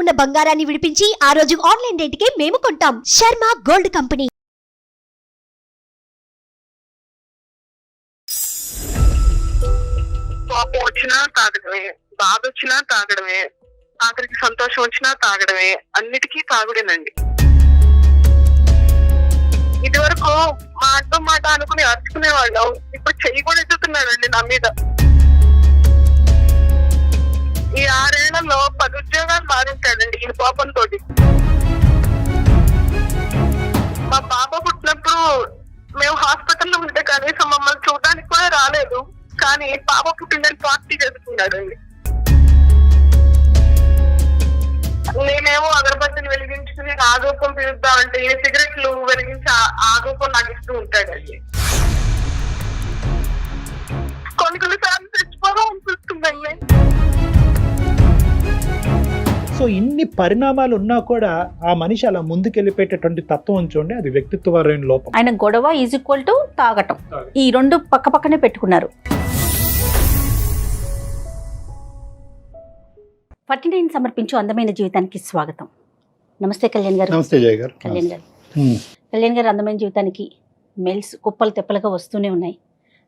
ఉన్న బంగారాన్ని విడిపించి ఆ రోజు ఆన్లైన్ రేటుకే మేము కొంటాం. Sharma gold company. కోపం వచ్చినా తాగడమే బాధ వచ్చినా తాగడమే ఆఖరికి సంతోషం వచ్చినా తాగడమే అన్నిటికీ తాగుడేనండి. ఇది వరకు మాట మాట అనుకుని అరుచుకునేవాళ్ళం ఇప్పుడు చెయ్యి కూడా ఎత్తుతున్నాడండి నా మీద. ఈ ఆరేళ్ళలో పది ఉద్యోగాలు మారింటాడండి ఈ తోటి. మా పాప పుట్టినప్పుడు మేము హాస్పిటల్లో ఉంటే కనీసం మమ్మల్ని చూడడానికి కూడా రాలేదు. కానీ పాప పుట్టిందని పార్టీ చేసుకున్నాడండి. నేనేమో అగరబత్తిని వెలిగించుకుని ఆగోపం పిలుద్దామంటే ఏ సిగరెట్లు వెలిగించి ఆ- ఆగోపం నాకు ఇస్తూ ఉంటాడండి. కొన్ని కొన్ని సార్లు చచ్చిపోదాం అనిపిస్తుందండి. సో ఇన్ని పరిణామాలు ఉన్నా కూడా ఆ మనిషి అలా ముందుకెళ్ళిపోయేటటువంటి తత్వం ఉంచండి అది వ్యక్తిత్వపరమైన లోపం. ఆయన గొడవ ఈజ్ ఈక్వల్ టు తాగటం. ఈ రెండు పక్క పక్కనే పెట్టుకున్నారు. ఫార్టీ నైన్ సమర్పించు అందమైన జీవితానికి స్వాగతం. నమస్తే కళ్యాణ్ గారు. నమస్తే జయ గారు. కళ్యాణ్ గారు. కళ్యాణ్ గారు అందమైన జీవితానికి మెయిల్స్ కుప్పలు తెప్పలుగా వస్తూనే ఉన్నాయి.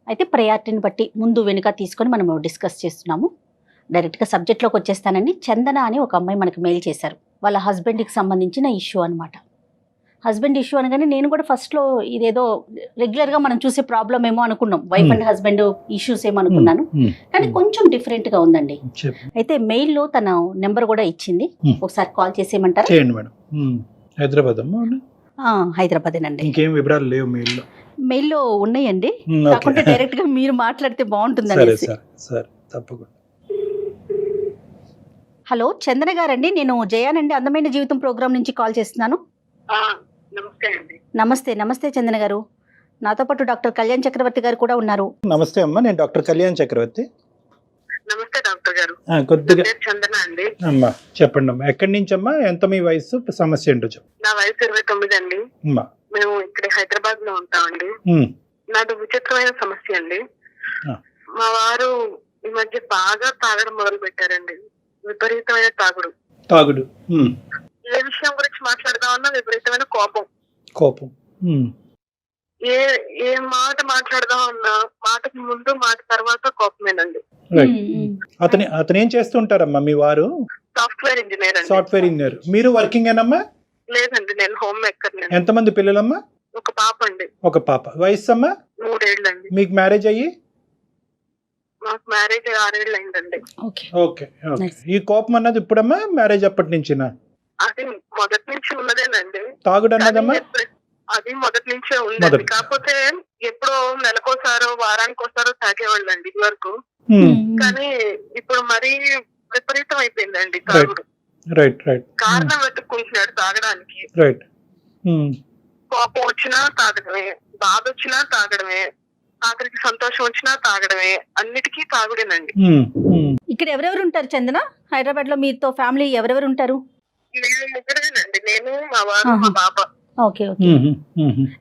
అయితే ప్రయారిటీని బట్టి ముందు వెనుక తీసుకొని మనం డిస్కస్ చేస్తున్నాము. డైరెక్ట్గా సబ్జెక్ట్లోకి వచ్చేస్తానండి చందన అని ఒక అమ్మాయి మనకు మెయిల్ చేశారు. వాళ్ళ హస్బెండ్కి సంబంధించిన ఇష్యూ అనమాట హస్బెండ్ ఇష్యూ అనగానే నేను కూడా ఫస్ట్లో ఇదేదో రెగ్యులర్గా మనం చూసే ప్రాబ్లం ఏమో అనుకున్నాం. వైఫ్ అండ్ హస్బెండ్ ఇష్యూస్ ఏమో అనుకున్నాను. ఉమ్, కానీ కొంచెం డిఫరెంట్గా ఉందండి. అయితే మెయిల్లో తన నెంబర్ కూడా ఇచ్చింది. ఒకసారి కాల్ చేసేయమంటారా? చేయండి మేడం. ఉమ్, హైదరాబాద్ హైదరాబాదేనండి. ఇంకేం వివరాలు లేవు మీ ఇల్లు మెయిల్లో ఉన్నాయండి. ఉమ్, కాకుంటే ఓకే. డైరెక్ట్గా మీరు మాట్లాడితే బాగుంటుంది సరే సరే. తప్పకుండా. హలో చందన గారండి. నేను జయానండి. అందమైన జీవితం ప్రోగ్రామ్ నుంచి కాల్ చేస్తున్నాను. ఆ, నమస్తే అండి. నమస్తే నమస్తే చందన గారు. నాతో పాటు డాక్టర్ కళ్యాణ్ చక్రవర్తి గారు కూడా ఉన్నారు. నమస్తే అమ్మా నేను డాక్టర్ కళ్యాణ్ చక్రవర్తి. నమస్తే డాక్టర్ గారు. కొద్దిగా చందన అండి. అమ్మా చెప్పండి అమ్మా. ఎక్కడి నుంచి అమ్మా? ఎంత మీ వయసు? సమస్య ఏంటో చెప్పు. నా వయసు ఇరవై తొమ్మిది అండి. అమ్మా. మేము ఇక్కడ హైదరాబాద్లో ఉంటామండి నాది విచిత్రమైన సమస్య అండి. ఆ. మా వారు ఈ మధ్య బాగా తాగడం మొదలు పెట్టారండి విపరీతమైన తాగుడు. తాగుడు. ఏ విషయం గురించి మాట్లాడదామన్నా విపరీతమైన కోపం. కోపం. ఏ ఏ మాట మాట్లాడదామన్నా మాటకి ముందు మాట తర్వాత కోపమేనండి. అతని అతను ఏం చేస్తుంటారమ్మా మీ వారు? సాఫ్ట్వేర్ ఇంజనీర్ అండి. Software engineer. మీరు వర్కింగ్ ఏనమ్మా? లేదండి నేను హోమ్ మేకర్ ఎంతమంది పిల్లలమ్మా? ఒక పాప అండి. ఒక పాప. వయసు అమ్మా మూడేళ్ళండి. మీకు మ్యారేజ్ అయ్యి? మాకు మ్యారేజ్ ఆరేళ్ళు అయిందండి ఓకే. ఈ కోపం అన్నది ఇప్పుడమ్మా మ్యారేజ్ అప్పటి నుంచినా? అది మొదటి నుంచి ఉన్నదేనండి. తాగుడు అన్నదమ్మా అది మొదటి నుంచే ఉందండి. మొదటి. కాకపోతే ఎప్పుడో నెలకోసారో వారానికి ఒకసారో తాగేవాళ్ళండి ఇది వరకు కానీ ఇప్పుడు మరీ విపరీతం అయిపోయిందండి తాగుడు. రైట్ రైట్ కారణం వెతుక్కుంటున్నాడు తాగడానికి. రైట్ కోపం వచ్చినా తాగడమే బాధ వచ్చినా తాగడమే. ఆఖరికి సంతోషం వచ్చినా తాగడమే. అన్నిటికీ తాగుడేనండి. ఇక్కడ ఎవరెవరు ఉంటారు చందన? హైదరాబాద్లో మీతో ఫ్యామిలీ ఎవరెవరు ఉంటారు? మేము ముగ్గురేనండి నేను మా వారు మా ఆహా. బాబా. Okay okay.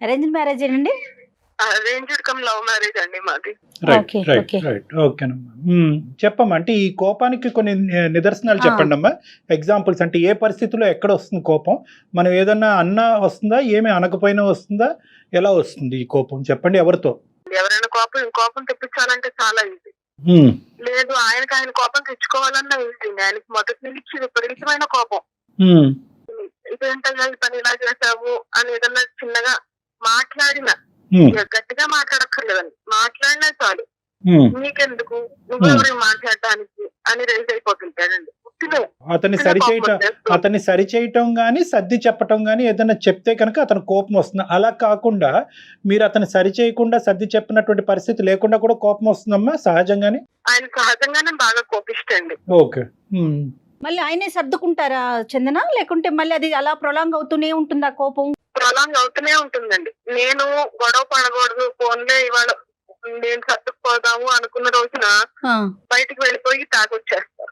అరేంజ్ మ్యారేజ్ ఏనండి? అరేంజ్డ్ కమ్ లవ్ మ్యారేజ్ అండి మాది. Right right. రైట్ ఓకేనమ్మా. చెప్పమ్మా అంటే ఈ కోపానికి కొన్ని నిదర్శనాలు. చెప్పండి అమ్మా ఎగ్జాంపుల్స్ అంటే ఏ పరిస్థితిలో ఎక్కడ వస్తుంది కోపం? మనం ఏదన్నా అన్నా వస్తుందా? ఏమి అనకపోయినా వస్తుందా? ఎలా వస్తుంది ఈ కోపం? చెప్పండి ఎవరితో? ఎవరైనా కోపం కోపం తెప్పించాలంటే చాలా ఈజీ లేదు ఆయనకి ఆయన కోపం తెచ్చుకోవాలన్న ఈజీ ఆయనకి మొదటి నుంచి విపరీతమైన కోపం. ఈ పని ఇలా చేసావు అని ఏదన్నా చిన్నగా మాట్లాడిన. గట్టిగా మాట్లాడక్కర్లేదండి. మాట్లాడినా చాలు. నీకెందుకు? నువ్వెవరికి మాట్లాడటానికి అని రేజ్ అయిపోతుంటాడండి. అతన్ని సరిచేయటం అతన్ని సరిచేయటం గాని సర్ది చెప్పటం గాని ఏదైనా చెప్తే కనుక అతను కోపం వస్తుంది. అలా కాకుండా మీరు అతను సరిచేయకుండా సర్ది చెప్పినటువంటి పరిస్థితి లేకుండా కూడా కోపం వస్తుందమ్మా సహజంగానే? ఆయన సహజంగానే బాగా కోపిస్తండి ఓకే. మళ్ళీ ఆయనే సర్దుకుంటారా చందన? లేకుంటే మళ్ళీ అది అలా ప్రొలాంగ్ అవుతూనే ఉంటుందా కోపం? ప్రొలాంగ్ అవుతూనే ఉంటుందండి. నేను గొడవ పడకూడదు ఫోన్లే ఇవాళ నేను సర్దుకుపోదాము అనుకున్న రోజున ఆ, బయటికి వెళ్ళిపోయి తాగొచ్చేస్తారు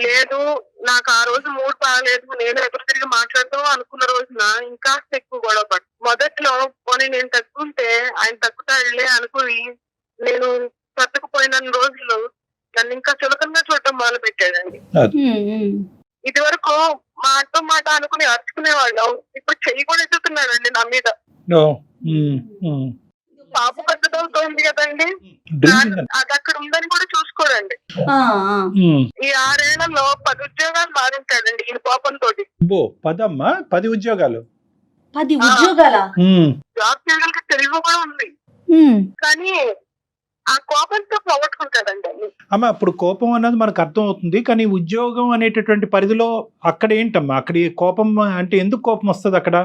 లేదు నాకు ఆ రోజు మూడ్ బాగాలేదు నేను ఎదురు తిరిగి మాట్లాడదాం అనుకున్న రోజున ఇంకా ఎక్కువ గొడవ పడు మొదట్లో పోనీ నేను తగ్గుంటే ఆయన తగ్గుతాడులే అనుకుని నేను సర్దుకుపోయిన రోజులు నన్ను ఇంకా చులకంగా చూడటం మొదలు పెట్టాడండి. ఇది వరకు మాట మాట అనుకుని అరుచుకునేవాళ్ళం. ఇప్పుడు చెయ్యి కూడా ఎత్తుతున్నాడండి నా మీద. పాప పెద్దదవుతోంది కదండి. అది అక్కడ ఉందని కూడా చూసుకోరండి. ఈ ఆరేళ్ళలో పది ఉద్యోగాలు మారింటాడండి ఈ కోపంతో బో పదమ్మా? పది ఉద్యోగాలు. పది ఉద్యోగాల. జాబ్ చేయడానికి తెలివి కూడా ఉంది. కానీ ఆ కోపంతో పోగొట్టుకుంటాడండి అమ్మ అప్పుడు కోపం అన్నది మనకు అర్థం అవుతుంది కానీ ఉద్యోగం అనేటటువంటి పరిధిలో అక్కడ ఏంటమ్మా? అక్కడ కోపం అంటే ఎందుకు కోపం వస్తుంది అక్కడ?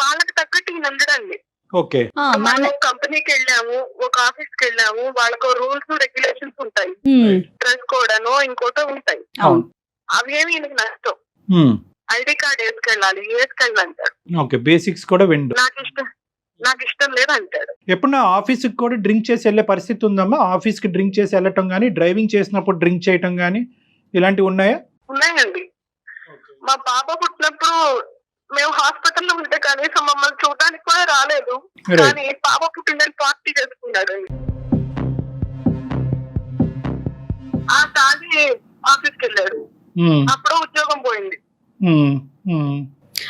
వాళ్ళకి తగ్గట్టు ఈయన ఉండడండి. ఓకే. ఆ, మన మనం కంపెనీకి వెళ్ళాము ఒక ఆఫీస్కి వెళ్ళాము వాళ్ళకు రూల్స్ రెగ్యులేషన్స్ ఉంటాయి. డ్రెస్ కోడ్ అనో ఇంకోటో ఉంటాయి. అవును. అవి ఏమి ఈయనకి నష్టం. ఐడి కార్డ్ వేసుకెళ్ళాలి వేసుకెళ్ళి అంటాడు ఓకే బేసిక్స్ కూడా విండు. నాకు ఇష్టం నాకు ఇష్టం లేదు అంటాడు ఎప్పుడన్నా ఆఫీస్కి కూడా డ్రింక్ చేసి వెళ్ళే పరిస్థితి ఉందమ్మా? ఆఫీస్కి డ్రింక్ చేసి వెళ్ళటం కానీ డ్రైవింగ్ చేసినప్పుడు డ్రింక్ చేయటం కానీ ఇలాంటివి ఉన్నాయా? ఉన్నాయండి. మా పాప పుట్టినప్పుడు మేము హాస్పిటల్లో ఉంటే కనీసం మమ్మల్ని చూడడానికి కూడా రాలేదు. కానీ పాప పుట్టిందని పార్టీ చేసుకున్నాడు. ఆ తాగి ఆఫీస్కి వెళ్ళాడు. ఉమ్. అప్పుడు ఉద్యోగం పోయింది. ఉమ్. ఉమ్.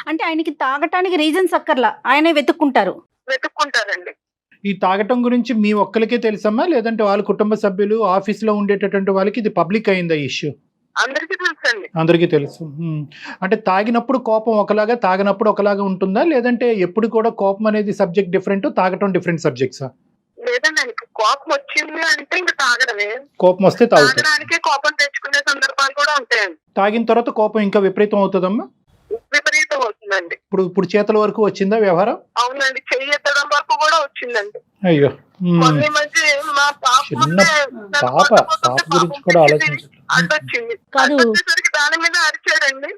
అంటే ఆయనకి తాగటానికి రీజన్స్ అక్కర్లా. ఆయనే వెతుక్కుంటారు. వెతుక్కుంటారండి. ఈ తాగటం గురించి మీ ఒక్కరికే తెలుసమ్మా? లేదంటే వాళ్ళ కుటుంబ సభ్యులు ఆఫీస్లో ఉండేటటువంటి వాళ్ళకి ఇది పబ్లిక్ అయిందా ఇష్యూ అందరికీ తెలుసండి. అందరికీ తెలుసు. అంటే తాగినప్పుడు కోపం ఒకలాగా తాగినప్పుడు ఒకలాగా ఉంటుందా? లేదంటే ఎప్పుడు కూడా కోపం అనేది సబ్జెక్ట్ డిఫరెంట్ తాగటం డిఫరెంట్ సబ్జెక్ట్సా? లేదండి ఆయనకి కోపం వచ్చింది అంటే ఇంకా తాగడమే. కోపం వస్తే తాగుతారు తాగడానికి కోపం తెచ్చుకునే సందర్భాలు కూడా ఉంటాయండి. తాగిన తర్వాత కోపం ఇంకా విపరీతం అవుతుందమ్మా? విపరీతం అవుతుందండి. ఇప్పుడు ఇప్పుడు చేతుల వరకు వచ్చిందా వ్యవహారం? అవునండి చెయ్యి ఎత్తడం వరకు కూడా వచ్చిందండి. అయ్యో మా పాప చిన్న ఉంటే తను పాప కొట్టబోతుంటే పాప గురించి పాపం కూడా పెట్టింది, ఆలోచించట్లేదు. అడ్డొచ్చింది. కాదు. అడ్డొచ్చేసరికి దాని మీద అరిచాడండి.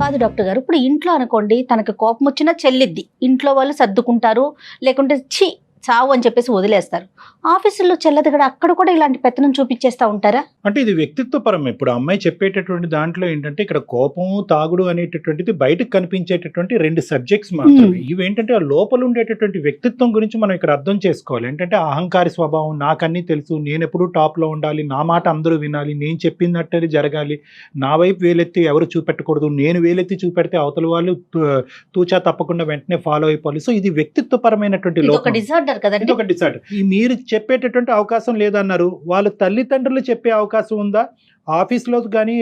కాదు డాక్టర్ గారు ఇప్పుడు ఇంట్లో అనుకోండి తనకి కోపం వచ్చినా చెల్లిద్ది. ఇంట్లో వాళ్ళు సర్దుకుంటారు లేకుంటే ఛీ చావు అని చెప్పేసి వదిలేస్తారు. ఆఫీసుల్లో చెల్లదు కూడా అక్కడ కూడా ఇలాంటి పెత్తనం చూపించేస్తా ఉంటారా? అంటే ఇది వ్యక్తిత్వ పరం ఇప్పుడు అమ్మాయి చెప్పేటటువంటి దాంట్లో ఏంటంటే ఇక్కడ కోపము తాగుడు అనేటటువంటిది బయటకు కనిపించేటటువంటి రెండు సబ్జెక్ట్స్ మాత్రమే. ఇవి ఏంటంటే ఆ లోపల ఉండేటటువంటి వ్యక్తిత్వం గురించి మనం ఇక్కడ అర్థం చేసుకోవాలి. ఏంటంటే అహంకారి స్వభావం నాకన్నీ తెలుసు. నేను ఎప్పుడూ టాప్లో ఉండాలి. నా మాట అందరూ వినాలి. నేను చెప్పినట్టే జరగాలి. నా వైపు వేలెత్తి ఎవరు చూపెట్టకూడదు. నేను వేలెత్తి చూపెడితే అవతల వాళ్ళు తూచా తప్పకుండా వెంటనే ఫాలో అయిపోవాలి. సో ఇది వ్యక్తిత్వపరమైనటువంటి లోపం. డిజార్డర్ ఇది కదండి. ఒక డిసైడ్ మీరు చెప్పేటటువంటి అవకాశం లేదన్నారు. వాళ్ళ తల్లిదండ్రులు చెప్పే అవకాశం ఉందా? ఆఫీస్లో కానీ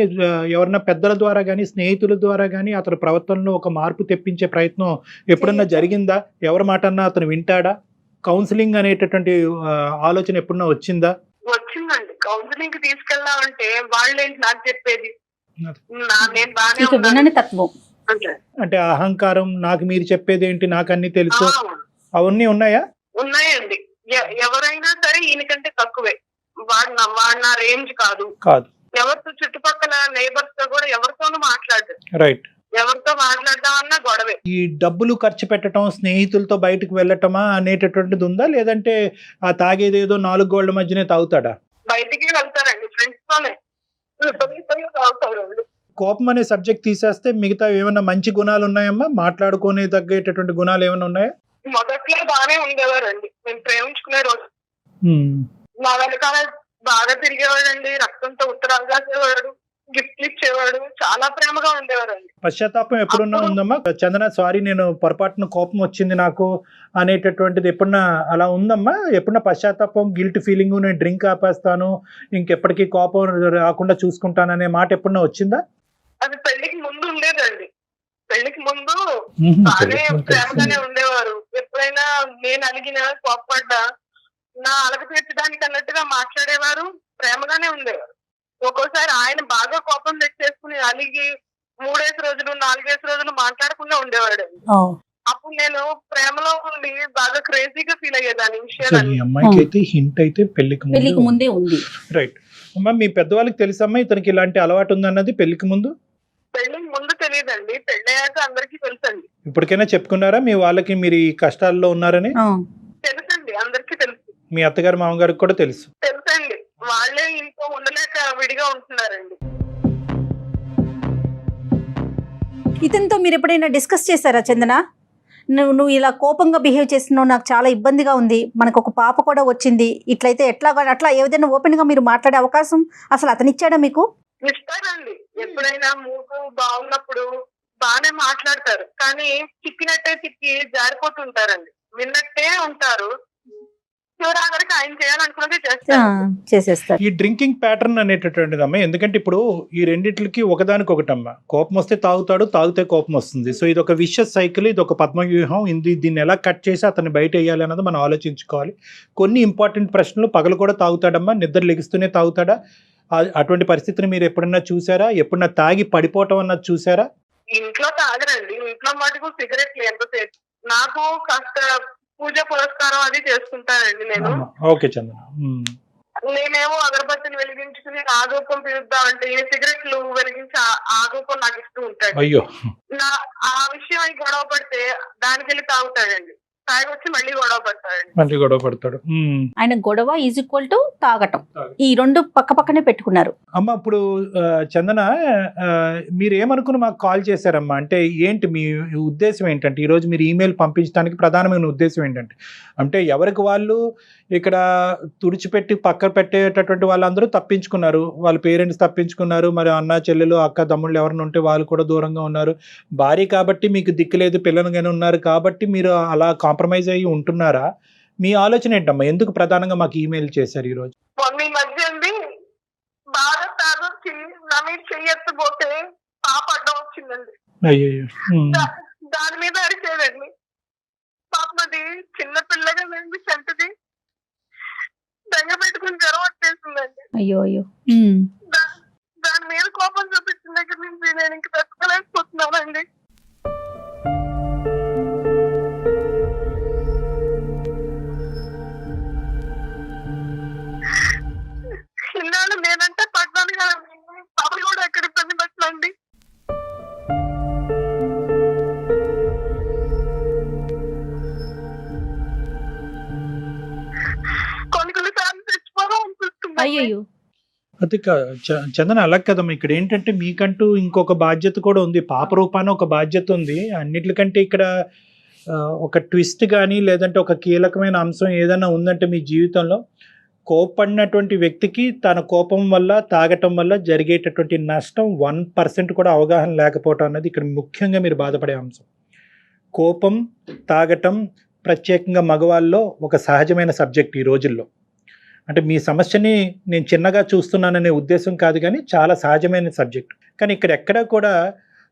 ఎవరన్నా పెద్దల ద్వారా కానీ స్నేహితుల ద్వారా కానీ అతని ప్రవర్తనలో ఒక మార్పు తెప్పించే ప్రయత్నం ఎప్పుడన్నా జరిగిందా? ఎవరి మాట అన్నా అతను వింటాడా? కౌన్సిలింగ్ అనేటటువంటి ఆలోచన ఎప్పుడన్నా వచ్చిందా? వచ్చిందండి. కౌన్సిలింగ్కి తీసుకెళ్దామంటే వాళ్ళేంటి నాకు చెప్పేది? వినని తత్వం. అంటే, అహంకారం నాకు మీరు చెప్పేది ఏంటి నాకు అన్ని తెలుసు అవన్నీ ఉన్నాయా? ఉన్నాయండి. ఎవరైనా సరే ఈయనకంటే తక్కువే. వాడు నా వాడు నా రేంజ్ కాదు. కాదు. ఎవరితో చుట్టుపక్కల నైబర్స్తో కూడా ఎవరితోనూ మాట్లాడదు రైట్. ఎవరితో మాట్లాడదామన్నా గొడవే. ఈ డబ్బులు ఖర్చు పెట్టడం స్నేహితులతో బయటకు వెళ్ళటమా అనేటటువంటిది ఉందా? లేదంటే ఆ తాగేది ఏదో నాలుగు గోళ్ళ మధ్యనే తాగుతాడా? బయటికి వెళ్తారండి ఫ్రెండ్స్ తోనే. తాగుతారండి కోపం అనే సబ్జెక్ట్ తీసేస్తే మిగతా ఏమైనా మంచి గుణాలు ఉన్నాయమ్మా మాట్లాడుకునే తగ్గేటటువంటి గుణాలు ఏమైనా ఉన్నాయా? మొదట్లో బాగానే ఉండేవారండి. మేము ప్రేమించుకునే రోజు. మా వెనకాల బాగా తిరిగేవాడండి. రక్తంతో ఉత్తరాలు రాసేవాడు గిఫ్ట్లు ఇచ్చేవాడు. చాలా ప్రేమగా ఉండేవారండి. పశ్చాత్తాపం ఎప్పుడున్నా ఉందమ్మా? చందన సారీ నేను పొరపాటున కోపం వచ్చింది నాకు అనేటటువంటిది ఎప్పుడన్నా అలా ఉందమ్మా? ఎప్పుడన్నా పశ్చాత్తాపం గిల్ట్ ఫీలింగ్ నేను డ్రింక్ ఆపేస్తాను ఇంకెప్పటికీ కోపం రాకుండా చూసుకుంటాను అనే మాట ఎప్పుడన్నా వచ్చిందా? అది పెళ్ళికి ముందు ఉండేదండి. పెళ్ళికి ముందు బాగానే ప్రేమగానే ఉండేవారు. ఎప్పుడైనా నేను అలిగినా కోప్పడ్డా నా అలగ తీర్చడానికి అన్నట్టుగా మాట్లాడేవారు ప్రేమగానే ఉండేవారు. ఒక్కోసారి ఆయన బాగా కోపం తెచ్చేసుకుని అలిగి మూడేసి రోజులు నాలుగేసి రోజులు మాట్లాడకుండా ఉండేవాడు. అప్పుడు నేను ప్రేమలో ఉండి బాగా క్రేజీగా ఫీల్ విషయాలన్నీ. ఈ అమ్మాయికి అయితే హింట్ అయితే పెళ్ళికి పెళ్ళికి ముందు ముందే ఉంది. రైట్ అమ్మా మీ పెద్దవాళ్ళకి తెలుసమ్మా ఇతనికి ఇలాంటి అలవాటు ఉందన్నది పెళ్ళికి ముందు? పెళ్ళికి ముందు తెలియదండి. పెళ్ళయ్యాక అందరికీ తెలుసండి. ఇప్పటికైనా చెప్పుకున్నారా? మీ వాళ్ళకి మీరు ఈ కష్టాల్లో ఉన్నారని. తెలుసండి. అందరికీ తెలుసు. మీ అత్తగారు మామగారికి కూడా తెలుసు. తెలుసండి. వాళ్ళే ఇంట్లో ఉండలేక విడిగా ఉంటున్నారండి. ఇతనితో మీరు ఎప్పుడైనా డిస్కస్ చేశారా చందన? నువ్వు నువ్వు ఇలా కోపంగా బిహేవ్ చేస్తున్నావు నాకు చాలా ఇబ్బందిగా ఉంది. మనకు ఒక పాప కూడా వచ్చింది. ఇట్లయితే ఎట్లా అట్లా ఏదైనా ఓపెన్గా మీరు మాట్లాడే అవకాశం అసలు అతను ఇచ్చాడా మీకు? ఇస్తారండి. ఎప్పుడైనా మూడు బాగున్నప్పుడు బాగానే మాట్లాడతారు. కానీ తిప్పినట్టే తిప్పి జారిపోతుంటారండి. విన్నట్టే ఉంటారు. చేసేస్తారు. ఈ డ్రింకింగ్ ప్యాటర్న్ అనేటటువంటిది అమ్మ ఎందుకంటే ఇప్పుడు ఈ రెండిట్లకి ఒకదానికి ఒకటమ్మ. కోపం వస్తే తాగుతాడు తాగితే కోపం వస్తుంది. సో ఇది ఒక విషస్ సైకిల్ ఇది ఒక పద్మవ్యూహం. ఇది దీన్ని ఎలా కట్ చేసి అతన్ని బయట వేయాలి అన్నది మనం ఆలోచించుకోవాలి. కొన్ని ఇంపార్టెంట్ ప్రశ్నలు పగలు కూడా తాగుతాడమ్మా నిద్ర లెగిస్తూనే తాగుతాడా? అటువంటి పరిస్థితిని మీరు ఎప్పుడన్నా చూసారా? ఎప్పుడన్నా తాగి పడిపోవటం అన్నది చూసారా? ఇంట్లో తాగరండి ఇంట్లో మటుకు సిగరెట్లు ఎంతసేపు? నాకు కాస్త పూజ పురస్కారం అది చేసుకుంటానండి నేను. Okay um. నేనేమో అగరబత్తిని వెలిగించుకుని ఆగోపం పిలుద్దామంటే ఈయన సిగరెట్లు వెలిగించి ఆగోపం నాకు ఇస్తూ ఉంటాడు అయ్యో. నా ఆ విషయం గొడవ పడితే దానికి వెళ్ళి తాగుతాడండి. మళ్ళీ గొడవ పడతాడండి మళ్ళీ గొడవ పడతాడు. ఆయన గొడవ ఈజ్ ఈక్వల్ టు తాగటం. ఈ రెండు పక్క పక్కనే పెట్టుకున్నారు. అమ్మ ఇప్పుడు చందన మీరు ఏమనుకుని మాకు కాల్ చేశారమ్మా? అంటే ఏంటి మీ ఉద్దేశం ఏంటంటే ఈరోజు మీరు ఈమెయిల్ పంపించడానికి ప్రధానమైన ఉద్దేశం ఏంటంటే అంటే ఎవరికి వాళ్ళు ఇక్కడ తుడిచిపెట్టి పక్కన పెట్టేటటువంటి వాళ్ళందరూ తప్పించుకున్నారు. వాళ్ళ పేరెంట్స్ తప్పించుకున్నారు. మరి అన్న చెల్లెలు అక్క తమ్ముళ్ళు ఎవరైనా ఉంటే వాళ్ళు కూడా దూరంగా ఉన్నారు. భార్య కాబట్టి మీకు దిక్కు లేదు పిల్లలుగానే ఉన్నారు కాబట్టి మీరు అలా కాంప్రమైజ్ అయ్యి ఉంటున్నారా? మీ ఆలోచన ఏంటమ్మా? ఎందుకు ప్రధానంగా మాకు ఈమెయిల్ చేశారు ఈరోజు? మొన్న ఈ మధ్య బాగా తాగొచ్చి నా మీద చెయ్యెత్తపోతే పాప అడ్డం వచ్చిందండి. అయ్యో దా- దాని మీద అరిచేదండి. పాపం అది చిన్న పిల్లగా చంటది దంగ పెట్టుకుని జ్వరం వచ్చేసిందండి అయ్యో అయ్యో. దాని మీద కోపం చూపించిన దగ్గర నుంచి నేను ఇంక తట్టుకోలేకపోతున్నానండి. అయ్యయ్యో. అది చందన అలా కదమ్మా ఇక్కడ ఏంటంటే మీకంటూ ఇంకొక బాధ్యత కూడా ఉంది. పాప రూపాన ఒక బాధ్యత ఉంది. అన్నిటికంటే ఇక్కడ ఒక ట్విస్ట్ కానీ లేదంటే ఒక కీలకమైన అంశం ఏదైనా ఉందంటే మీ జీవితంలో కోపడినటువంటి వ్యక్తికి తన కోపం వల్ల తాగటం వల్ల జరిగేటటువంటి నష్టం వన్ పర్సెంట్ కూడా అవగాహన లేకపోవటం అన్నది ఇక్కడ ముఖ్యంగా మీరు బాధపడే అంశం. కోపం తాగటం ప్రత్యేకంగా మగవాళ్ళలో ఒక సహజమైన సబ్జెక్ట్ ఈ రోజుల్లో. అంటే మీ సమస్యని నేను చిన్నగా చూస్తున్నాననే ఉద్దేశం కాదు కానీ చాలా సహజమైన సబ్జెక్ట్. కానీ ఇక్కడ ఎక్కడా కూడా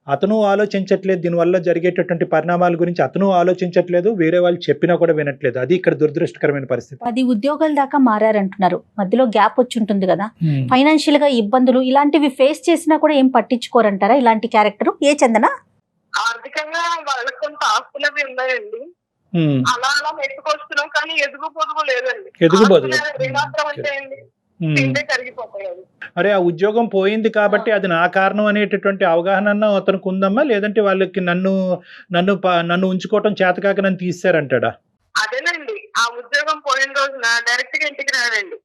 అతను ఆలోచించట్లేదు దీనివల్ల జరిగేటటువంటి పరిణామాల గురించి అతను ఆలోచించట్లేదు వేరే వాళ్ళు చెప్పినా కూడా వినట్లేదు. అది ఇక్కడ దురదృష్టకరమైన పరిస్థితి. పది ఉద్యోగాల దాకా మారారంటున్నారు. మధ్యలో గ్యాప్ వచ్చి ఉంటుంది కదా. ఫైనాన్షియల్గా ఇబ్బందులు ఇలాంటివి ఫేస్ చేసినా కూడా ఏం పట్టించుకోరంటారా? ఇలాంటి క్యారెక్టర్? ఏ చందన? ఆర్థికంగా వాళ్ళకి కొంత ఆస్తులు అవి ఉన్నాయండి. అలా అలా నెట్టుకొస్తున్నాం కానీ ఎదుగు పొదుగు లేదండి. ఎదుగు పొదుగు. ఆ ఉద్యోగం పోయింది కాబట్టి అది నా కారణం అనేటటువంటి అవగాహన అతనికి ఉందమ్మా లేదంటే వాళ్ళకి నన్ను నన్ను నన్ను ఉంచుకోవటం చేతకాక నన్ను తీసారంటాడా అదేనండి. ఆ ఉద్యోగం పోయిన రోజున డైరెక్ట్గా ఇంటికి రాడండి.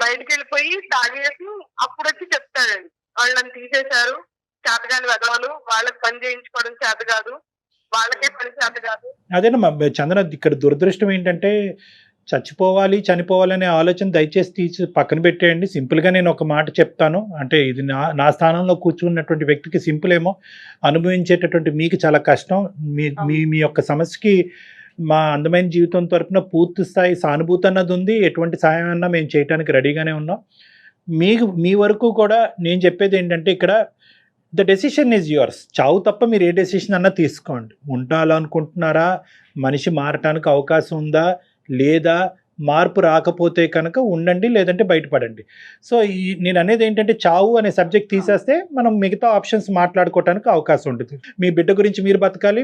బయటికి వెళ్ళిపోయి తాగేసి అప్పుడు వచ్చి చెప్తాడండి. వాళ్ళని తీసేశారు. చేతగాని వెదవలు. వాళ్ళకి పని చేయించుకోవడం చేత కాదు. వాళ్ళకే పని చేత కాదు. అదేనమ్మా చంద్ర ఇక్కడ దురదృష్టం ఏంటంటే చచ్చిపోవాలి చనిపోవాలి అనే ఆలోచన దయచేసి తీసి పక్కన పెట్టేయండి. సింపుల్గా నేను ఒక మాట చెప్తాను. అంటే ఇది నా నా స్థానంలో కూర్చున్నటువంటి వ్యక్తికి సింపుల్ ఏమో. అనుభవించేటటువంటి మీకు చాలా కష్టం. మీ మీ మీ యొక్క సమస్యకి మా అందమైన జీవితం తరపున పూర్తి స్థాయి సానుభూతి అన్నది ఉంది. ఎటువంటి సహాయం అన్నా మేము చేయడానికి రెడీగానే ఉన్నాం. మీకు మీ వరకు కూడా నేను చెప్పేది ఏంటంటే ఇక్కడ ద డెసిషన్ ఈజ్ యువర్స్. చావు తప్ప మీరు ఏ డెసిషన్ అన్నా తీసుకోండి. ఉండాలనుకుంటున్నారా? మనిషి మారటానికి అవకాశం ఉందా? లేదా? మార్పు రాకపోతే కనుక ఉండండి లేదంటే బయటపడండి. సో ఈ నేను అనేది ఏంటంటే చావు అనే సబ్జెక్ట్ తీసేస్తే మనం మిగతా ఆప్షన్స్ మాట్లాడుకోవడానికి అవకాశం ఉంటుంది. మీ బిడ్డ గురించి మీరు బతకాలి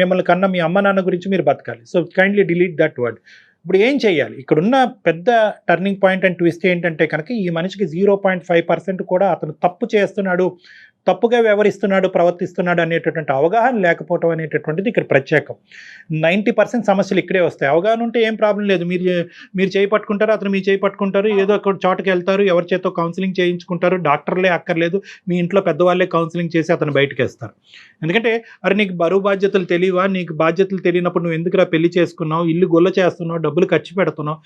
మిమ్మల్ని కన్నా మీ అమ్మ నాన్న గురించి మీరు బతకాలి. So kindly delete that word ఇప్పుడు ఏం చేయాలి? ఇక్కడున్న పెద్ద టర్నింగ్ పాయింట్ అండ్ ట్విస్ట్ ఏంటంటే కనుక ఈ మనిషికి జీరో పాయింట్ ఫైవ్ పర్సెంట్ కూడా అతను తప్పు చేస్తున్నాడు. తప్పుగా వ్యవహరిస్తున్నాడు ప్రవర్తిస్తున్నాడు అనేటటువంటి అవగాహన లేకపోవడం అనేటటువంటిది ఇక్కడ ప్రత్యేకం. నైంటీ పర్సెంట్ సమస్యలు ఇక్కడే వస్తాయి. అవగాహన ఉంటే ఏం ప్రాబ్లం లేదు. మీరు మీరు చేయి పట్టుకుంటారు అతను మీ చేయి పట్టుకుంటారు ఏదో ఒక చోటకి వెళ్తారు ఎవరి చేతో కౌన్సిలింగ్ చేయించుకుంటారు డాక్టర్లే అక్కర్లేదు మీ ఇంట్లో పెద్దవాళ్ళే కౌన్సిలింగ్ చేసి అతను బయటకు వేస్తారు. ఎందుకంటే అరే నీకు బరువు బాధ్యతలు తెలియవా? నీకు బాధ్యతలు తెలియనప్పుడు నువ్వు ఎందుకురా పెళ్ళి చేసుకున్నావు? ఇల్లు గొల్ల చేస్తున్నావు డబ్బులు ఖర్చు పెడుతున్నావు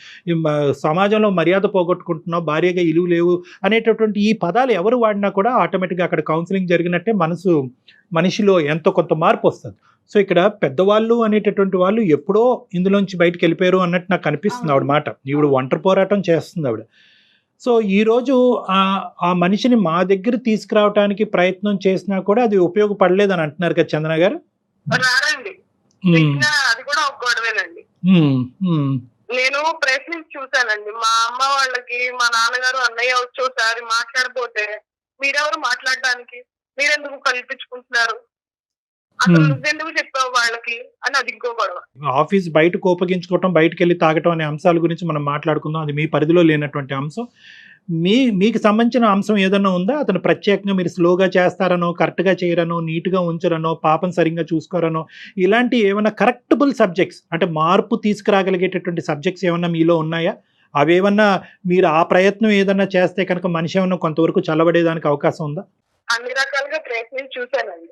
సమాజంలో మర్యాద పోగొట్టుకుంటున్నావు భార్యగా ఇలువ లేవు అనేటటువంటి ఈ పదాలు ఎవరు వాడినా కూడా ఆటోమేటిక్గా అక్కడ కౌన్సిలింగ్ జరిగినట్టే మనసు మనిషిలో ఎంతో కొంత మార్పు వస్తుంది. సో ఇక్కడ పెద్దవాళ్ళు అనేటటువంటి వాళ్ళు ఎప్పుడో ఇందులోంచి బయటకు వెళ్ళిపోయారు అన్నట్టు నాకు అనిపిస్తుంది ఆవిడ మాట. ఈవిడ ఒంటరి పోరాటం చేస్తుంది ఆవిడ. సో ఈరోజు ఆ ఆ మనిషిని మా దగ్గర తీసుకురావడానికి ప్రయత్నం చేసినా కూడా అది ఉపయోగపడలేదని అంటున్నారు కదా చందన గారు? అది కూడా ఒక గొడవేనండి. నేను ప్రయత్నించి చూశానండి. మా అమ్మ వాళ్ళకి మా నాన్నగారు అన్నయ్య వచ్చి ఒకసారి మాట్లాడపోతే మీరెవరు మాట్లాడడానికి? మీరెందుకు కల్పించుకుంటున్నారు? అసలు. నువ్వెందుకు చెప్పావు వాళ్ళకి? అని అది ఇంకో గొడవ. ఆఫీస్ బయటకు ఉపయోగించుకోవటం బయటకు వెళ్ళి తాగటం అనే అంశాల గురించి మనం మాట్లాడుకుందాం. అది మీ పరిధిలో లేనటువంటి అంశం. మీ మీకు సంబంధించిన అంశం ఏదైనా ఉందా? అతను ప్రత్యేకంగా మీరు స్లోగా చేస్తారనో కరెక్ట్గా చేయరనో నీట్గా ఉంచరనో పాపం సరిగ్గా చూసుకోరనో ఇలాంటి ఏమైనా కరెక్టబుల్ సబ్జెక్ట్స్ అంటే మార్పు తీసుకురాగలిగేటటువంటి సబ్జెక్ట్స్ ఏమన్నా మీలో ఉన్నాయా? అవేమన్నా మీరు ఆ ప్రయత్నం ఏదన్నా చేస్తే కనుక మనిషి ఏమన్నా కొంతవరకు చల్లబడేదానికి అవకాశం ఉందా? అన్ని రకాలుగా ప్రయత్నించి చూశానండి.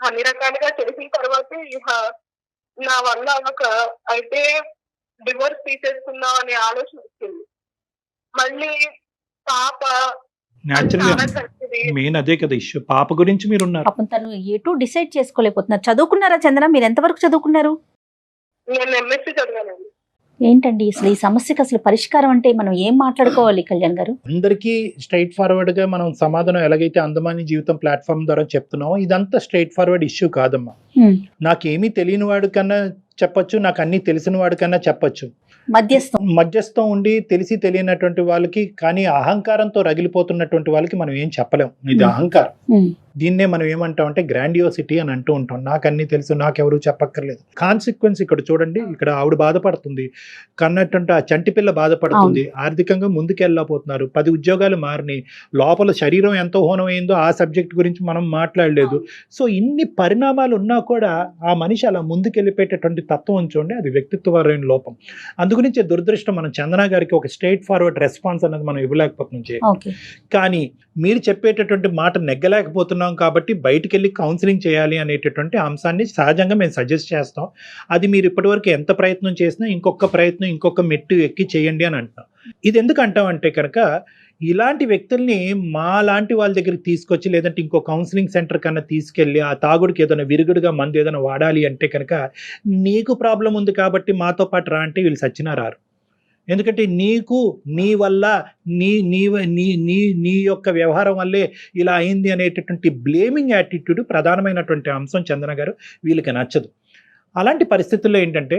అన్ని రకాలుగా చేసిన తర్వాత నా వల్ల ఒక అయితే డివోర్స్ తీసేసుకుందాం అనే ఆలోచన వచ్చింది. మళ్ళీ పాప మెయిన్ అదే కదా ఇష్యూ పాప గురించి మీరు ఉన్నారు. పాపం తను ఎటు డిసైడ్ చేసుకోలేకపోతున్నారు. చదువుకున్నారా చంద్ర మీరు ఎంతవరకు చదువుకున్నారు? నేను ఎంఎస్సీ చదివానండి. ఏంటండి అసలు ఈ సమస్యకి అసలు పరిష్కారం అంటే మనం ఏం మాట్లాడుకోవాలి కళ్యాణ్ గారు అందరికీ స్ట్రైట్ ఫార్వర్డ్గా మనం సమాధానం ఎలాగైతే అందమాని జీవితం ప్లాట్ఫామ్ ద్వారా చెప్తున్నామో ఇదంతా స్ట్రైట్ ఫార్వర్డ్ ఇష్యూ కాదమ్మా. నాకేమీ తెలియని వాడి కన్నా చెప్పొచ్చు నాకు అన్ని తెలిసిన వాడి కన్నా చెప్పొచ్చు మధ్యస్థం మధ్యస్థం ఉండి తెలిసి తెలియనటువంటి వాళ్ళకి కానీ అహంకారంతో రగిలిపోతున్నటువంటి వాళ్ళకి మనం ఏం చెప్పలేం ఇది. అహంకారం. దీన్నే మనం ఏమంటాం అంటే గ్రాండియోసిటీ అని అంటూ ఉంటాం. నాకు అన్ని తెలుసు నాకెవరు చెప్పక్కర్లేదు. కాన్సిక్వెన్స్ ఇక్కడ చూడండి ఇక్కడ ఆవిడ బాధపడుతుంది. కన్నటువంటి ఆ చంటి పిల్ల బాధపడుతుంది. ఆర్థికంగా ముందుకెళ్ళకపోతున్నారు పది ఉద్యోగాలు మారినాయి. లోపల శరీరం ఎంతో హోనమైందో ఆ సబ్జెక్ట్ గురించి మనం మాట్లాడలేదు. సో ఇన్ని పరిణామాలు ఉన్నా కూడా ఆ మనిషి అలా ముందుకెళ్ళిపోయేటటువంటి తత్వం చూడండి అది వ్యక్తిత్వపరమైన లోపం. అందుగురించి దురదృష్టం మనం చందన గారికి ఒక స్ట్రైట్ ఫార్వర్డ్ రెస్పాన్స్ అనేది మనం ఇవ్వలేకపోతున్నాం. కానీ మీరు చెప్పేటటువంటి మాట నెగ్గలేకపోతున్నాం కాబట్టి బయటికి వెళ్ళి కౌన్సిలింగ్ చేయాలి అనేటటువంటి అంశాన్ని సహజంగా మేము సజెస్ట్ చేస్తాం. అది మీరు ఇప్పటివరకు ఎంత ప్రయత్నం చేసినా ఇంకొక ప్రయత్నం ఇంకొక మెట్టు ఎక్కి చేయండి అని అంటున్నాం ఇది ఎందుకు అంటామంటే కనుక ఇలాంటి వ్యక్తుల్ని మా లాంటి వాళ్ళ దగ్గరికి తీసుకొచ్చి లేదంటే ఇంకో కౌన్సిలింగ్ సెంటర్ కన్నా తీసుకెళ్ళి ఆ తాగుడికి ఏదైనా విరుగుడుగా మందు ఏదైనా వాడాలి అంటే కనుక నీకు ప్రాబ్లం ఉంది కాబట్టి మాతో పాటు రా అంటే వీళ్ళు సచ్చినా రారు. ఎందుకంటే నీకు నీ వల్ల నీ నీ నీ నీ నీ యొక్క వ్యవహారం వల్లే ఇలా అయింది అనేటటువంటి బ్లేమింగ్ యాటిట్యూడ్ ప్రధానమైనటువంటి అంశం చందన గారు వీళ్ళకి నచ్చదు. అలాంటి పరిస్థితుల్లో ఏంటంటే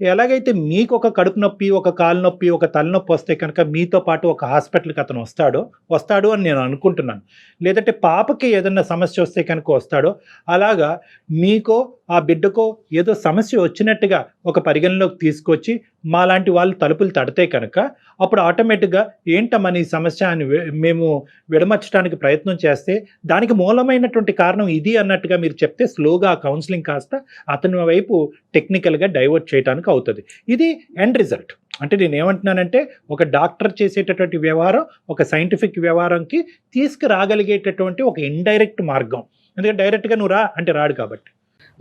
ఎలాగైతే మీకు ఒక కడుపు నొప్పి ఒక కాలు నొప్పి ఒక తలనొప్పి వస్తే కనుక మీతో పాటు ఒక హాస్పిటల్కి అతను వస్తాడో. వస్తాడు అని నేను అనుకుంటున్నాను. లేదంటే పాపకి ఏదైనా సమస్య వస్తే కనుక వస్తాడో అలాగా మీకో ఆ బిడ్డకో ఏదో సమస్య వచ్చినట్టుగా ఒక పరిగణలోకి తీసుకొచ్చి మాలాంటి వాళ్ళు తలుపులు తడితే కనుక అప్పుడు ఆటోమేటిక్గా ఏంటమ్మా నీ సమస్య అని మేము విడమర్చడానికి ప్రయత్నం చేస్తే దానికి మూలమైనటువంటి కారణం ఇది అన్నట్టుగా మీరు చెప్తే స్లోగా ఆ కౌన్సిలింగ్ కాస్త అతని వైపు టెక్నికల్గా డైవర్ట్ చేయడానికి అవుతుంది. ఇది ఎండ్ రిజల్ట్ అంటే నేను ఏమంటున్నానంటే ఒక డాక్టర్ చేసేటటువంటి వ్యవహారం ఒక సైంటిఫిక్ వ్యవహారంకి తీసుకురాగలిగేటటువంటి ఒక ఇండైరెక్ట్ మార్గం. ఎందుకంటే డైరెక్ట్గా నువ్వు రా అంటే రాడు కాబట్టి.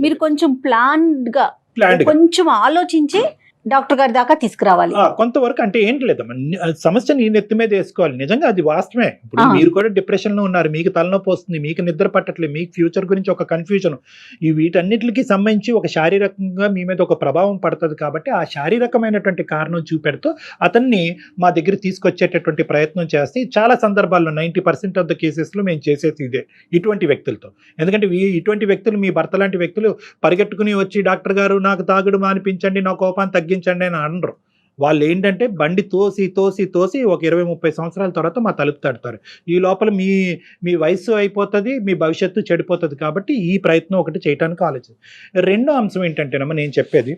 మీరు కొంచెం ప్లాన్డ్గా ప్లాండ్ కొంచెం ఆలోచించి డాక్టర్ గారి దాకా తీసుకురావాలి. కొంతవరకు అంటే ఏంటి లేదమ్మా ఆ సమస్య నీ నెత్తి మీద వేసుకోవాలి. నిజంగా అది వాస్తవమే. ఇప్పుడు. మీరు కూడా డిప్రెషన్లో ఉన్నారు మీకు తలనొప్పి వస్తుంది మీకు నిద్ర పట్టట్లేదు మీకు ఫ్యూచర్ గురించి ఒక కన్ఫ్యూజన్ ఈ వీటన్నిటికి సంబంధించి ఒక శారీరకంగా మీ మీద ఒక ప్రభావం పడుతుంది కాబట్టి ఆ శారీరకమైనటువంటి కారణం చూపెడుతూ అతన్ని మా దగ్గర తీసుకొచ్చేటటువంటి ప్రయత్నం చేస్తే చాలా సందర్భాల్లో నైంటీ పర్సెంట్ ఆఫ్ ద కేసెస్లో మేము చేసేది ఇదే ఇటువంటి వ్యక్తులతో. ఎందుకంటే ఇటువంటి వ్యక్తులు మీ భర్త లాంటి వ్యక్తులు పరిగెట్టుకుని వచ్చి డాక్టర్ గారు నాకు తాగుడు మానిపించండి నా కోపాన్ని తగ్గించండి అని అనరు. వాళ్ళు ఏంటంటే బండి తోసి తోసి తోసి ఒక ఇరవై ముప్పై సంవత్సరాల తర్వాత మా తలుపు తడతారు. ఈ లోపల మీ మీ వయసు అయిపోతుంది మీ భవిష్యత్తు చెడిపోతుంది కాబట్టి ఈ ప్రయత్నం ఒకటి చేయడానికి ఆలోచన. రెండో అంశం ఏంటంటేనమ్మా నేను చెప్పేది.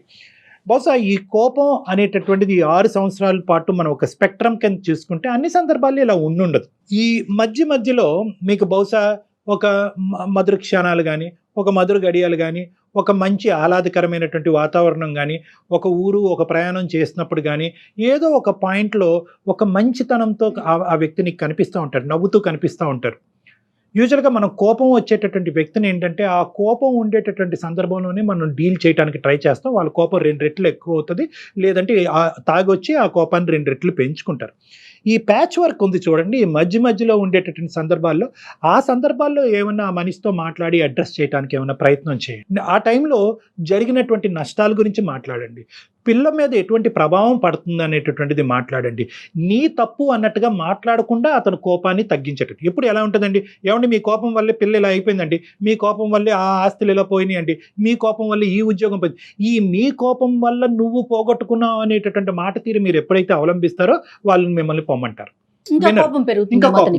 బహుశా ఈ కోపం అనేటటువంటిది ఆరు సంవత్సరాల పాటు మనం ఒక స్పెక్ట్రమ్ కింద చూసుకుంటే అన్ని సందర్భాల్లో ఇలా ఉండుండదు. ఈ మధ్య మధ్యలో మీకు బహుశా ఒక మ- మధుర క్షణాలు కానీ ఒక మధుర గడియాలు కానీ ఒక మంచి ఆహ్లాదకరమైనటువంటి వాతావరణం కానీ ఒక ఊరు ఒక ప్రయాణం చేసినప్పుడు కానీ ఏదో ఒక పాయింట్లో ఒక మంచితనంతో ఆ- వ్యక్తిని వ్యక్తి నీకు కనిపిస్తూ ఉంటారు నవ్వుతూ కనిపిస్తూ ఉంటారు. యూజువల్గా మనం కోపం వచ్చేటటువంటి వ్యక్తిని ఏంటంటే ఆ కోపం ఉండేటటువంటి సందర్భంలోనే మనం డీల్ చేయడానికి ట్రై చేస్తాం. వాళ్ళ కోపం రెండు రెట్లు ఎక్కువ అవుతుంది. లేదంటే ఆ తాగొచ్చి ఆ కోపాన్ని రెండు రెట్లు పెంచుకుంటారు. ఈ ప్యాచ్ వర్క్ ఉంది చూడండి. మధ్య మధ్యలో ఉండేటటువంటి సందర్భాల్లో ఆ సందర్భాల్లో ఏమన్నా ఆ మనిషితో మాట్లాడి అడ్రస్ చేయడానికి ఏమైనా ప్రయత్నం చేయండి. ఆ టైంలో జరిగినటువంటి నష్టాల గురించి మాట్లాడండి. పిల్ల మీద ఎటువంటి ప్రభావం పడుతుంది అనేటటువంటిది మాట్లాడండి. నీ తప్పు అన్నట్టుగా మాట్లాడకుండా అతని కోపాన్ని తగ్గించేటట్టు. ఎప్పుడు ఎలా ఉంటుందండి? ఏమండి మీ కోపం వల్లే పిల్ల ఇలా అయిపోయిందండి. మీ కోపం వల్లే ఆ ఆస్తులు ఇలా పోయినాయండి మీ కోపం వల్ల ఈ ఉద్యోగం పోయింది. ఈ మీ కోపం వల్ల నువ్వు పోగొట్టుకున్నావు అనేటటువంటి మాట తీరు మీరు ఎప్పుడైతే అవలంబిస్తారో వాళ్ళని మిమ్మల్ని పొమ్మంటారు. ఇంకా. కోపం.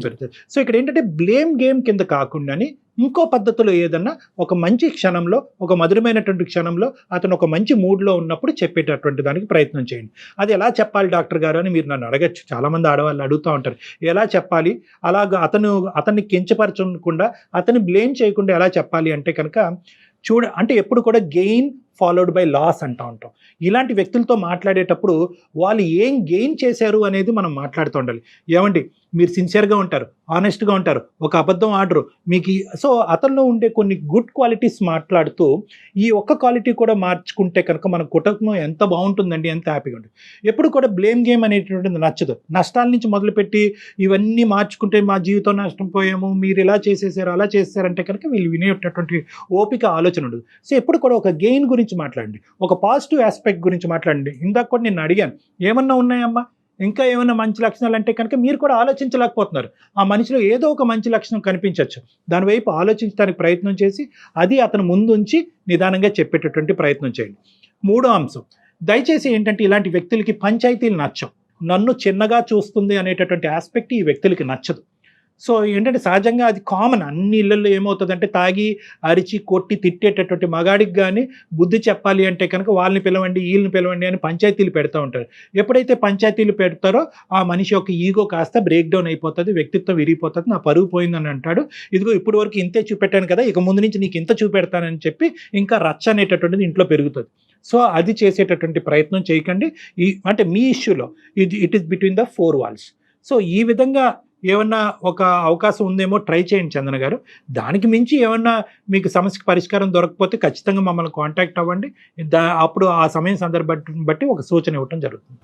పెరుగుతుంది సో ఇక్కడ ఏంటంటే బ్లేమ్ గేమ్ కింద కాకుండాని ఇంకో పద్ధతిలో ఏదన్నా ఒక మంచి క్షణంలో ఒక మధురమైనటువంటి క్షణంలో అతను ఒక మంచి మూడ్లో ఉన్నప్పుడు చెప్పేటటువంటి దానికి ప్రయత్నం చేయండి. అది ఎలా చెప్పాలి డాక్టర్ గారు అని మీరు నన్ను అడగచ్చు. చాలామంది ఆడవాళ్ళు అడుగుతూ ఉంటారు. ఎలా చెప్పాలి? అలాగా అతను అతన్ని కించపరచకుండా అతన్ని బ్లేమ్ చేయకుండా ఎలా చెప్పాలి అంటే కనుక చూడ అంటే ఎప్పుడు కూడా గెయిన్ ఫాలోడ్ బై లాస్ అంటూ ఉంటాం. ఇలాంటి వ్యక్తులతో మాట్లాడేటప్పుడు వాళ్ళు ఏం గెయిన్ చేశారు అనేది మనం మాట్లాడుతూ ఉండాలి. ఏమండి? మీరు సిన్సియర్గా ఉంటారు ఆనెస్ట్గా ఉంటారు ఒక అబద్ధం ఆడరు. మీకు సో అతనిలో ఉండే కొన్ని గుడ్ క్వాలిటీస్ మాట్లాడుతూ ఈ ఒక్క క్వాలిటీ కూడా మార్చుకుంటే కనుక మన కుటుంబం ఎంత బాగుంటుందండి ఎంత హ్యాపీగా ఉంటుంది. ఎప్పుడు కూడా బ్లేమ్ గేమ్ అనేటువంటిది నచ్చదు. నష్టాల నుంచి మొదలుపెట్టి ఇవన్నీ మార్చుకుంటే మా జీవితం నష్టం పోయాము మీరు ఇలా చేసేసారు అలా చేసేసారంటే కనుక వీళ్ళు వినేటటువంటి ఓపిక ఆలోచన ఉండదు. సో ఎప్పుడు కూడా ఒక గెయిన్ గురించి మాట్లాడండి. ఒక పాజిటివ్ ఆస్పెక్ట్ గురించి మాట్లాడండి. ఇందాక కూడా నేను అడిగాను. ఏమన్నా ఉన్నాయమ్మా? ఇంకా ఏమైనా మంచి లక్షణాలు అంటే కనుక మీరు కూడా ఆలోచించలేకపోతున్నారు. ఆ మనిషిలో ఏదో ఒక మంచి లక్షణం కనిపించవచ్చు దానివైపు ఆలోచించడానికి ప్రయత్నం చేసి అది అతను ముందుంచి నిదానంగా చెప్పేటటువంటి ప్రయత్నం చేయండి. మూడో అంశం. దయచేసి ఏంటంటే ఇలాంటి వ్యక్తులకి పంచాయతీలు నచ్చవు. నన్ను చిన్నగా చూస్తుంది అనేటటువంటి ఆస్పెక్ట్ ఈ వ్యక్తులకి నచ్చదు. సో ఏంటంటే సహజంగా అది కామన్. అన్ని ఇళ్ళల్లో ఏమవుతుందంటే తాగి అరిచి కొట్టి తిట్టేటటువంటి మగాడికి కానీ బుద్ధి చెప్పాలి అంటే కనుక వాళ్ళని పిలవండి వీళ్ళని పిలవండి అని పంచాయతీలు పెడతా ఉంటారు. ఎప్పుడైతే పంచాయతీలు పెడతారో ఆ మనిషి యొక్క ఈగో కాస్త బ్రేక్ డౌన్ అయిపోతుంది వ్యక్తిత్వం విరిగిపోతుంది నా పరుగు పోయిందని అంటాడు. ఇదిగో ఇప్పుడు వరకు ఇంతే చూపెట్టాను కదా ఇక ముందు నుంచి నీకు ఇంత చూపెడతానని చెప్పి ఇంకా రచ్చ అనేటటువంటిది ఇంట్లో పెరుగుతుంది. సో అది చేసేటటువంటి ప్రయత్నం చేయకండి. ఈ అంటే మీ ఇష్యూలో ఇది it is between the four walls so ఈ విధంగా ఏమన్నా ఒక అవకాశం ఉందేమో ట్రై చేయండి చందన గారు. దానికి మించి ఏమన్నా మీకు సమస్యకి పరిష్కారం దొరకకపోతే ఖచ్చితంగా మమ్మల్ని కాంటాక్ట్ అవ్వండి. దా అప్పుడు ఆ సమయం సందర్భాన్ని బట్టి ఒక సూచన ఇవ్వటం జరుగుతుంది.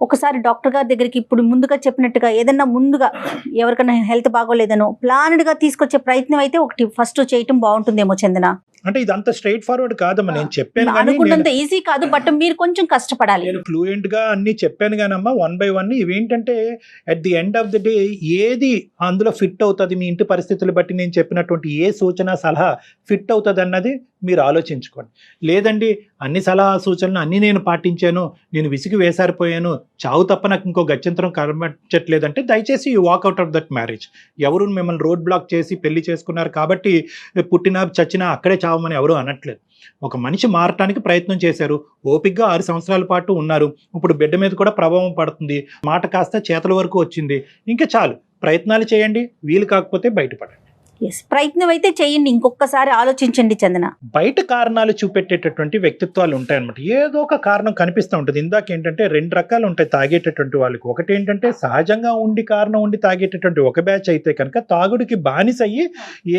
ఒకసారి డాక్టర్ గారి దగ్గరికి ఇప్పుడు ముందుగా చెప్పినట్టుగా ఏదన్నా ముందుగా ఎవరికైనా హెల్త్ బాగోలేదనో ప్లాన్డ్గా తీసుకొచ్చే ప్రయత్నం అయితే ఒకటి ఫస్ట్ చేయటం బాగుంటుందేమో చందన. అంటే ఇది అంత స్ట్రైట్ ఫార్వర్డ్ కాదమ్మా నేను చెప్పాను కానీ నేను- అనుకున్నంత ఈజీ కాదు బట్ మీరు కొంచెం కష్టపడాలి. నేను ఫ్లూయెంట్గా అన్ని చెప్పాను కానమ్మా వన్ బై వన్ ఇవేంటంటే at the end of the day ఏది అందులో ఫిట్ అవుతుంది మీ ఇంటి పరిస్థితులు బట్టి నేను చెప్పినటువంటి ఏ సూచన సలహా ఫిట్ అవుతుంది అన్నది మీరు ఆలోచించుకోండి. లేదండి అన్ని సలహా సూచనలు అన్నీ నేను పాటించాను నేను విసిగి వేసారిపోయాను చావు తప్ప నాకు ఇంకో గత్యంతరం కనిపించట్లేదంటే దయచేసి you walk out of that marriage ఎవరు మిమ్మల్ని రోడ్ బ్లాక్ చేసి పెళ్ళి చేసుకున్నారు కాబట్టి పుట్టినా చచ్చినా అక్కడే చావమని ఎవరు అనట్లేదు. ఒక మనిషి మారటానికి ప్రయత్నం చేశారు ఓపిగ్గా ఆరు సంవత్సరాల పాటు ఉన్నారు. ఇప్పుడు బిడ్డ మీద కూడా ప్రభావం పడుతుంది మాట కాస్త చేతల వరకు వచ్చింది. ఇంకా చాలు ప్రయత్నాలు చేయండి వీలు కాకపోతే బయటపడండి. ప్రయత్నం అయితే చేయండి ఇంకొకసారి ఆలోచించండి చందన. బయట కారణాలు చూపెట్టేటటువంటి వ్యక్తిత్వాలు ఉంటాయన్నమాట. ఏదో ఒక కారణం కనిపిస్తూ ఉంటుంది. ఇందాక ఏంటంటే రెండు రకాలు ఉంటాయి తాగేటటువంటి వాళ్ళకి. ఒకటి ఏంటంటే సహజంగా ఉండి కారణం ఉండి తాగేటటువంటి ఒక బ్యాచ్ అయితే కనుక తాగుడికి బానిస అయ్యి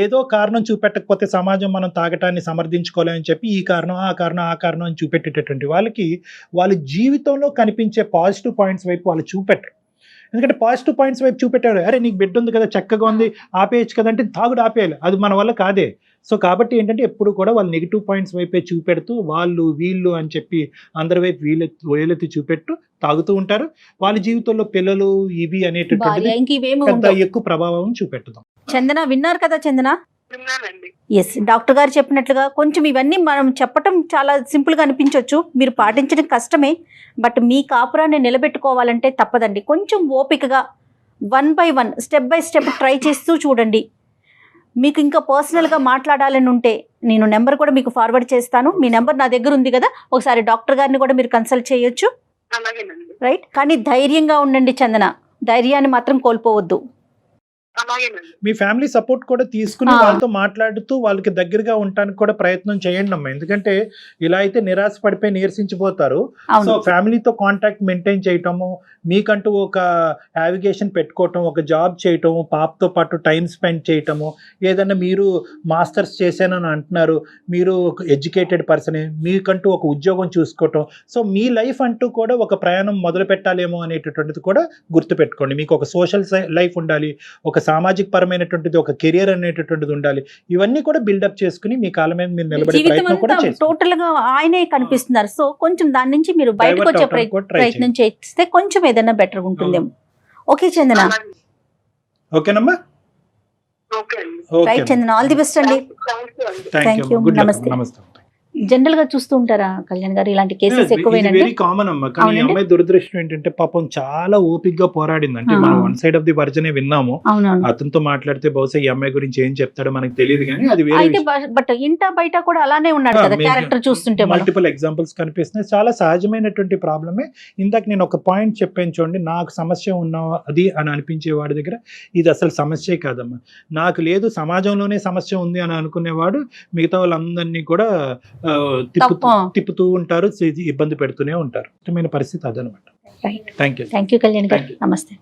ఏదో కారణం చూపెట్టకపోతే సమాజం మనం తాగటాన్ని సమర్థించుకోలేమని చెప్పి ఈ కారణం ఆ కారణం ఆ కారణం అని చూపెట్టేటటువంటి వాళ్ళకి వాళ్ళ జీవితంలో కనిపించే పాజిటివ్ పాయింట్స్ వైపు వాళ్ళు చూపెట్టరు. ఎందుకంటే పాజిటివ్ పాయింట్స్ వైపు చూపెట్టారు. అరే నీకు బిడ్డ ఉంది కదా చక్కగా ఉంది ఆపేయచ్చు కదా అంటే తాగుడు ఆపేయాలి. అది మన వల్ల కాదే. సో కాబట్టి ఏంటంటే ఎప్పుడు కూడా వాళ్ళు నెగిటివ్ పాయింట్స్ వైపే చూపెడుతూ వాళ్ళు వీళ్ళు అని చెప్పి అందరి వైపు వీళ్ళెత్తి వేలెత్తి చూపెట్టు తాగుతూ ఉంటారు. వాళ్ళ జీవితంలో పిల్లలు ఇవి ఉండవు. ఎక్కువ ప్రభావం చూపెట్టదాం చందన విన్నారు కదా చందన? ఎస్ డాక్టర్ గారు చెప్పినట్లుగా కొంచెం ఇవన్నీ మనం చెప్పటం చాలా సింపుల్గా అనిపించవచ్చు మీరు పాటించడం కష్టమే బట్ మీ కాపురాన్ని నిలబెట్టుకోవాలంటే తప్పదండి. కొంచెం ఓపికగా one by one step by step try చేస్తూ చూడండి. మీకు ఇంకా పర్సనల్గా మాట్లాడాలని ఉంటే నేను నెంబర్ కూడా మీకు ఫార్వర్డ్ చేస్తాను. మీ నెంబర్ నా దగ్గర ఉంది కదా ఒకసారి డాక్టర్ గారిని కూడా మీరు కన్సల్ట్ చేయొచ్చు. రైట్? కానీ ధైర్యంగా ఉండండి చందన. ధైర్యాన్ని మాత్రం కోల్పోవద్దు. మీ ఫ్యామిలీ సపోర్ట్ కూడా తీసుకుని. వాళ్ళతో మాట్లాడుతూ వాళ్ళకి దగ్గరగా ఉండటానికి కూడా ప్రయత్నం చేయండి అమ్మా. ఎందుకంటే ఇలా అయితే నిరాశ పడిపోయి నీరసించిపోతారు. సో ఫ్యామిలీతో కాంటాక్ట్ మెయింటైన్ చేయటము మీకంటూ ఒక యావిగేషన్ పెట్టుకోవటం ఒక జాబ్ చేయటం పాపతో పాటు టైం స్పెండ్ చేయటము ఏదైనా మీరు మాస్టర్స్ చేశానని అంటున్నారు మీరు ఒక ఎడ్యుకేటెడ్ పర్సనే మీకంటూ ఒక ఉద్యోగం చూసుకోవటం. సో మీ లైఫ్ అంటూ కూడా ఒక ప్రయాణం మొదలు పెట్టాలేమో అనేటటువంటిది కూడా గుర్తుపెట్టుకోండి. మీకు ఒక సోషల్ లైఫ్ ఉండాలి ఒక సామాజిక పరమైనటువంటిది ఒక కెరియర్ అనేటటువంటిది ఉండాలి. ఇవన్నీ కూడా బిల్డప్ చేసుకుని మీ కాలం మీద మీరు నిలబడే ప్రయత్నం కూడా టోటల్గా ఆయనే కనిపిస్తున్నారు. సో కొంచెం దాని నుంచి మీరు బయటకు వచ్చే ప్రయత్నం చేస్తే కొంచెం ఏదైనా బెటర్ ఉంటుందేమో. ఓకే చందన. ఓకేనమ్మా? Right Chandana. All the best అండి. థ్యాంక్ యూ నమస్తే. జనరల్గా చూస్తూ ఉంటారా కళ్యాణ్ గారు? ఇలాంటి కేసెస్ వెరీ కామన్ అమ్మా. కానీ. అమ్మాయి దురదృష్టం ఏంటంటే పాపం చాలా ఓపిక్గా పోరాడింది. అంటే. మనం వన్ సైడ్ ఆఫ్ ది వర్జనే విన్నాము. అతనితో మాట్లాడితే బహుశా ఈ అమ్మాయి గురించి ఏం చెప్తాడో మనకు తెలియదు కానీ అది వేరే అయితే బట్ ఇంట బయట కూడా అలానే ఉన్నాడు కదా. క్యారెక్టర్ చూస్తుంటే మల్టిపుల్ ఎగ్జాంపుల్స్ కనిపిస్తున్నాయి. చాలా సహజమైనటువంటి ప్రాబ్లమే. ఇందాక నేను ఒక పాయింట్ చెప్పాను చూడండి నాకు సమస్య ఉన్న అది అని అనిపించే వాడి దగ్గర ఇది అసలు సమస్యే కాదమ్మా. నాకు లేదు సమాజంలోనే సమస్య ఉంది అని అనుకునేవాడు మిగతా వాళ్ళందరినీ కూడా తిప్పుతూ తప్ప. తిప్పుతూ ఉంటారు ఇబ్బంది పెడుతూనే ఉంటారు. ఇష్టమైన పరిస్థితి అదనమాట. Thank you thank you Kalyan గారు. నమస్తే.